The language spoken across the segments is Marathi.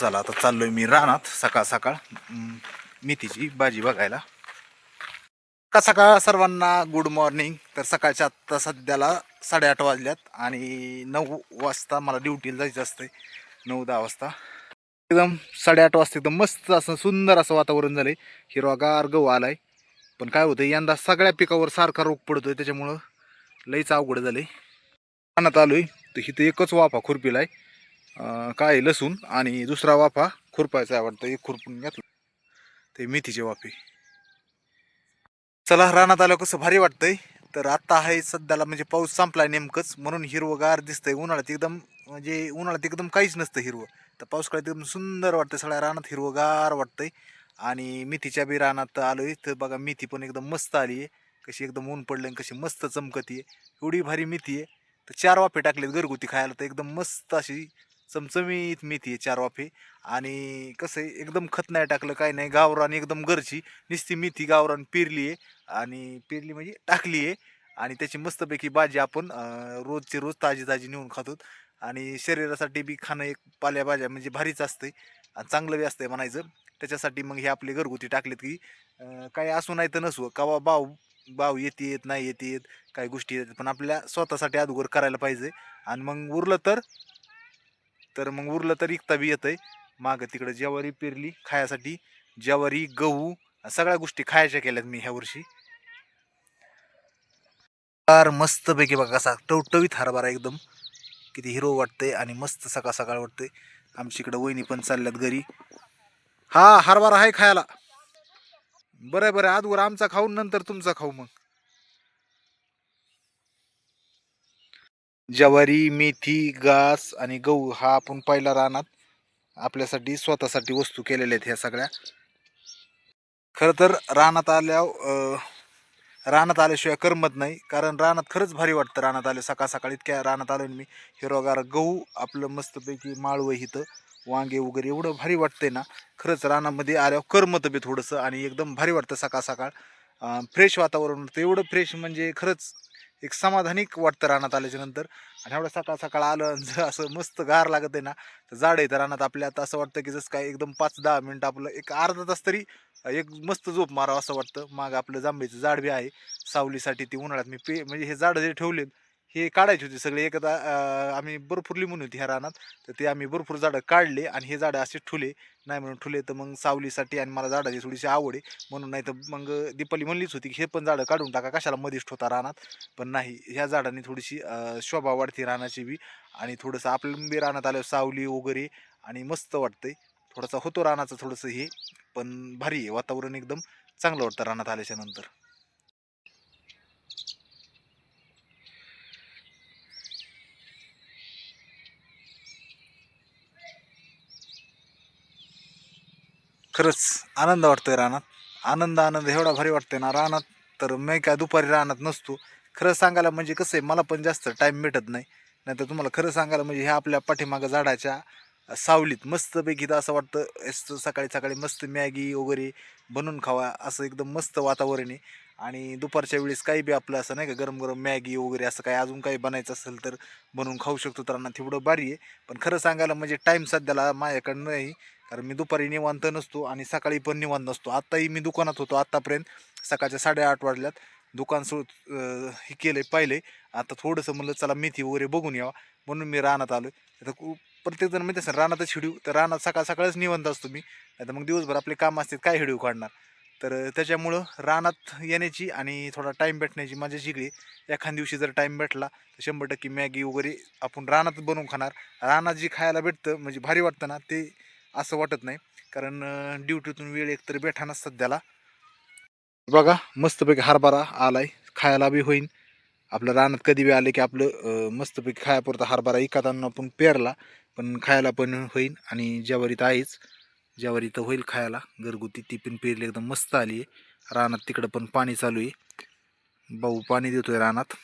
चला आता चाललोय मी रानात सकाळ सकाळ. मेथीची भाजी बघायला. सकाळ सकाळ सर्वांना गुड मॉर्निंग तर सकाळच्या आत्ता सध्याला साडेआठ वाजल्यात आणि नऊ वाजता मला ड्युटीला जायचं असतंय. नऊ दहा वाजता. एकदम साडेआठ वाजता एकदम मस्त असं सुंदर असं वातावरण झालंय. हिरवागार गहू आलाय. पण काय होतं यंदा सगळ्या पिकावर सारखा रोग पडतोय त्याच्यामुळं लईच अवघड झालंय. रानात आलोय तर इथं एकच वाफा खुरपीला आहे काय लसूण आणि दुसरा वाफा खुरपायचा आहे वाटतं एक खुरपून घेतलं. ते मेथीचे वाफे. चला रानात आलं कसं भारी वाटतंय. तर आत्ता आहे सध्याला म्हणजे पाऊस संपलाय नेमकंच. म्हणून हिरवगार दिसतंय उन्हाळ्यात एकदम म्हणजे उन्हाळ्यात एकदम काहीच नसतं हिरवं. तर पावसाळ्यात एकदम सुंदर वाटतं सगळ्या रानात हिरवगार वाटतंय. आणि मेथीच्या बी रानात आलोय तर बघा मेथी पण एकदम मस्त आली आहे कशी एकदम ऊन पडलं आणि कशी मस्त चमकती आहे एवढी भारी मेथी आहे. तर चार वाफे टाकलेत घरगुती खायला तर एकदम मस्त अशी चमचमीत मेथी आहे चार वाफे आणि कसं आहे एकदम खत नाही टाकलं काय नाही. गावरान एकदम घरची नुसती मेथी गावरान पेरली आहे आणि पेरली म्हणजे टाकली आहे आणि त्याची मस्तपैकी भाजी आपण रोजची रोज ताजी ताजी नेऊन खातो आणि शरीरासाठी बी खाणं एक पाल्याभाज्या म्हणजे भारीच असते आणि चांगलं बी असतंय म्हणायचं. त्याच्यासाठी मग हे आपले घरगुती टाकलेत की काही असू नाही तर नसू. कवा भाव भाव येते येत नाही येते येत काही गोष्टी येतात. पण आपल्या स्वतःसाठी अगोदर करायला पाहिजे आणि मग उरलं तर तर मग उरलं तर इकता बी आहे मागं तिकडं ज्वारी पेरली खायासाठी. ज्वारी गहू सगळ्या गोष्टी खायच्या केल्यात मी ह्या वर्षी. फार मस्तपैकी बघा कसा टवटवीत हरभरा एकदम. किती हिरो वाटतंय आणि मस्त सकाळ सकाळ वाटतंय. आमची इकडं वहिनी पण चालल्यात घरी. हा हरभरा आहे खायला. बरं बरं. आजवर आमचा खाऊन नंतर तुमचा खाऊ मग. ज्वारी मेथी घास आणि गहू हा आपण पहिला रानात आपल्यासाठी स्वतःसाठी वस्तू केलेल्या आहेत ह्या सगळ्या. खरं तर रानात आल्यावर रानात आल्याशिवाय करमत नाही कारण रानात खरंच भारी वाटतं रानात आले सकाळ सकाळी इतक्या रानात आलो मी हिरवगार गहू आपलं मस्तपैकी माळवं इथं वांगे वगैरे एवढं भारी वाटतंय ना खरंच रानामध्ये आल्यावर करमत बी थोडंसं आणि एकदम भारी वाटतं सकाळ सकाळ फ्रेश वातावरण होतं. एवढं फ्रेश म्हणजे खरंच एक समाधानिक वाटतं रानात आल्याच्यानंतर आणि एवढं सकाळ सकाळ आलं जर असं मस्त गार लागत आहे ना तर झाड आहे तर रानात आपल्या आता असं वाटतं की जसं काय एकदम पाच दहा मिनटं आपलं एक अर्धा तास तरी एक मस्त झोप मारावं असं वाटतं. मागं आपलं जांभळीचं झाड बी आहे सावलीसाठी ती उन्हाळ्यात मी पे म्हणजे हे झाडं जे ठेवलेत हे काढायची होती सगळे. एकदा आम्ही भरपूर लिंबून होती ह्या रानात. तर ते आम्ही भरपूर झाडं काढले आणि हे झाडं असे ठुले. नाही म्हणून ठुले तर मग सावलीसाठी आणि मला झाडाची थोडीशी आवड आहे. म्हणून नाही तर मग दीपाली म्हणलीच होती की हे पण झाडं काढून टाका. कशाला मध्येच ठोता रानात? पण नाही. ह्या झाडांनी थोडीशी शोभा वाढते रानाची बी. आणि थोडंसं आपलं बी रानात आलं सावली वगैरे आणि मस्त वाटतंय. थोडासा होतो रानाचं थोडंसं हे. पण भारी आहे. वातावरण एकदम चांगलं वाटतं रानात आल्याच्यानंतर. खरंच आनंद वाटतोय रानात. आनंद आनंद एवढा भारी वाटतोय ना रानात. तर मी काय दुपारी रानात नसतो. खरं सांगायला म्हणजे कसं आहे मला पण जास्त टाईम भेटत नाही. नाहीतर तुम्हाला खरं सांगायला म्हणजे ह्या आपल्या पाठीमागं झाडाच्या सावलीत मस्तपैकी तर असं वाटतं असं सकाळी सकाळी मस्त मॅगी वगैरे बनवून खावा. असं एकदम मस्त वातावरण आहे. आणि दुपारच्या वेळेस काही बी आपलं असं नाही का गरम गरम मॅगी वगैरे असं काही अजून काही बनायचं असेल तर बनवून खाऊ शकतो तर तेवढं भारी आहे. पण खरं सांगायला म्हणजे टाईम सध्याला माझ्याकडं नाही. कारण मी दुपारी निवांत नसतो आणि सकाळी पण निवांत नसतो. आत्ताही मी दुकानात होतो. आत्तापर्यंत सकाळच्या साडेआठ वाजल्यात. दुकान सु हे केलं पाहिलं आता थोडंसं म्हणलं चला मेथी वगैरे बघून यावा. म्हणून मी रानात आलो आता कु- प्रत्येकजण माहिती असं रानातच हिडीव तर रानात सकाळ सकाळच निवांत असतो मी. आता मग दिवसभर आपले काम असतात काय हिडीव काढणार? तर त्याच्यामुळं रानात येण्याची आणि थोडा टाईम भेटण्याची माझ्या जिगडी एखाद दिवशी जर टाईम भेटला तर शंभर टक्के मॅगी वगैरे आपण रानात बनवून खाणार. रानात जी खायला भेटतं म्हणजे भारी वाटतं ना ते असं वाटत नाही. कारण ड्युटीतून वेळ एकतर भेटाना सध्याला. बघा मस्तपैकी हरभरा आलाय. खायला बी होईन. आपलं रानात कधी बी आले की आपलं मस्तपैकी खायापुरता हरभरा एखादा पण पेरला पण खायला पण होईन आणि ज्यावर तर आहेच. ज्यावर तर होईल खायला. घरगुती ती पण पेरली एकदम मस्त आली आहे. रानात तिकडं पण पाणी चालू आहे. भाऊ पाणी देतोय रानात.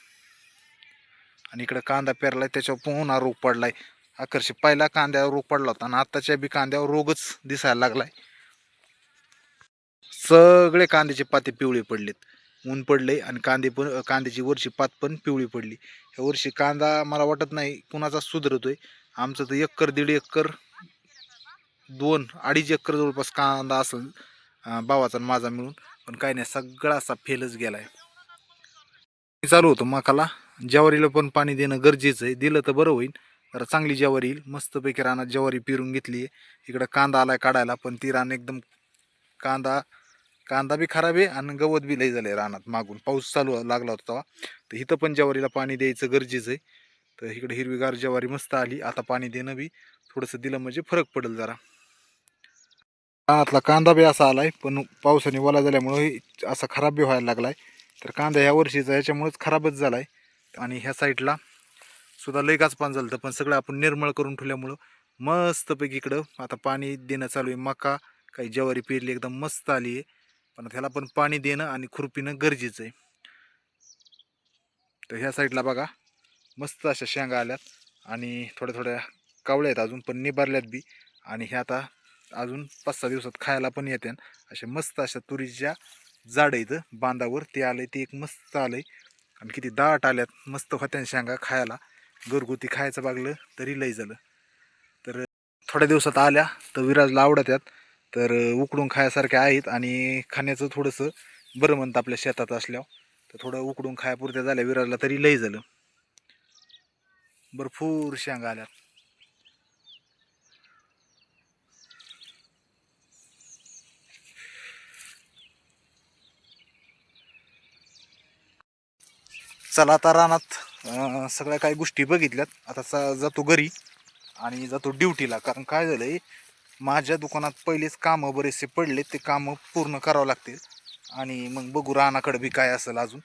आणि इकडं कांदा पेरला त्याच्यावर पुन्हा रोग पडलाय. आकर्षित. पहिला कांद्यावर रोग पडला होता आणि आत्ताच्या बी कांद्यावर रोगच दिसायला लागलाय. सगळे कांद्याचे पाते पिवळे पडलेत. ऊन पडले आणि कांदे पण कांद्याची वरची पात पण पिवळी पडली. ह्या वर्षी कांदा मला वाटत नाही कुणाचा सुधरतोय. आमचं तर एकर दीड एकर दोन अडीच एकर जवळपास कांदा असेल अं, भावाचा माझा मिळून. पण काही नाही सगळा असा फेलच गेलाय. चालू होतं मकाला. ज्वारीला पण पाणी देणं गरजेचं आहे. दिलं तर बरं होईल. तर चांगली ज्वारी येईल. मस्तपैकी रानात ज्वारी पिरून घेतली आहे. इकडं कांदा आलाय काढायला पण ती रान एकदम कांदा कांदा बी खराब आहे आणि गवत बी लई झालं आहे रानात मागून. पाऊस चालू लागला होता तेव्हा. तर इथं पण ज्वारीला पाणी द्यायचं गरजेचं आहे. तर इकडे हिरवीगार ज्वारी मस्त आली. आता पाणी देणं बी थोडंसं दिलं म्हणजे फरक पडेल जरा. रानातला कांदा बी असा आलाय पण पावसाने ओला झाल्यामुळे असा खराब बी व्हायला लागलाय. तर कांदा ह्या वर्षीचा ह्याच्यामुळेच खराबच झालाय. आणि ह्या साईडला सुद्धा लय गाचपान झालं होतं. पण सगळं आपण निर्मळ करून ठेवल्यामुळं मस्तपैकी इकडं आता पाणी देणं चालू आहे. मका काही ज्वारी पेरली एकदम मस्त आली आहे. पण त्याला पण पाणी देणं आणि खुरपीनं गरजेचं आहे. तर ह्या साईडला बघा मस्त अशा शेंगा आल्यात आणि थोड्या थोड्या कावळ्या आहेत अजून पण निबारल्यात बी. आणि ह्या आता अजून पाच सहा दिवसात खायला पण येते अशा मस्त अशा तुरीच्या जाड इथं बांधावर ते आलं ते एक मस्त आलंय. आणि किती दाट आल्यात मस्त होत्या शेंगा खायला. घरगुती खायचं बागलं तरी लय झालं. तर थोड्या दिवसात आल्या तर विराजला आवडत तर उकडून खायासारख्या आहेत आणि खाण्याचं थोडंसं बरं म्हणतं आपल्या शेतात असल्यावर. तर थोडं उकडून खायापुरत्या झाल्या विराजला तरी लय झालं. भरपूर शेंगा आल्यात. चला आता रानात सगळ्या काही गोष्टी बघितल्यात. आता चा- जातो घरी आणि जातो ड्युटीला. कारण काय झालं आहे माझ्या दुकानात पहिलेच कामं बरेचसे पडले ते कामं पूर्ण करावं लागतील. आणि मग बघू रानाकडे बी काय असेल अजून.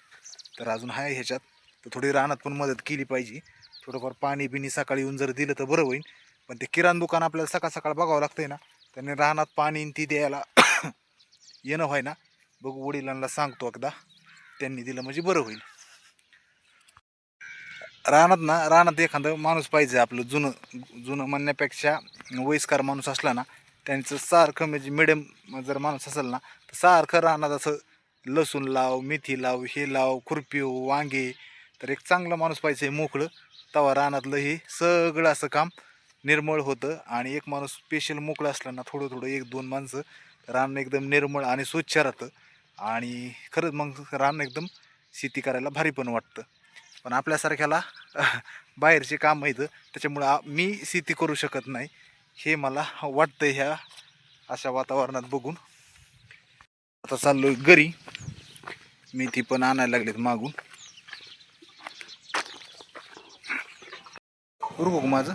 तर अजून आहे ह्याच्यात. तर थोडी रानात पण मदत केली पाहिजे. थोडंफार पाणी बिणी सकाळी येऊन जर दिलं तर बरं होईल. पण ते किराणा दुकान आपल्याला सकाळ सकाळ बघावं लागतंय ना. त्याने रानात पाणी ती द्यायला येणं व्हाय ना बघू वडिलांना सांगतो एकदा. त्यांनी दिलं म्हणजे बरं होईल. रानात ना रानात एखादं माणूस पाहिजे आपलं जुनं जुनं म्हणण्यापेक्षा वयस्कर माणूस असला ना त्यांचं सारखं म्हणजे मिडियम जर माणूस असेल ना तर सारखं रानात असं लसूण लाव मेथी लाव हे लाव खुरपी हो, वांगे तर एक चांगला माणूस पाहिजे मोकळं तवा रानातलं हे सगळं असं काम निर्मळ होतं. आणि एक माणूस स्पेशल मोकळं असलं ना थोडं थोडं एक दोन माणसं रान एकदम निर्मळ आणि स्वच्छ राहतं. आणि खरंच मग रान एकदम शेती करायला भारी पण वाटतं. पण आपल्यासारख्याला बाहेरचे काम आहेत त्याच्यामुळं मी शेती करू शकत नाही. हे मला वाटतं ह्या अशा वातावरणात बघून. आता चाललोय घरी. मी ती पण आणायला लागलेत मागून. रुको माझं.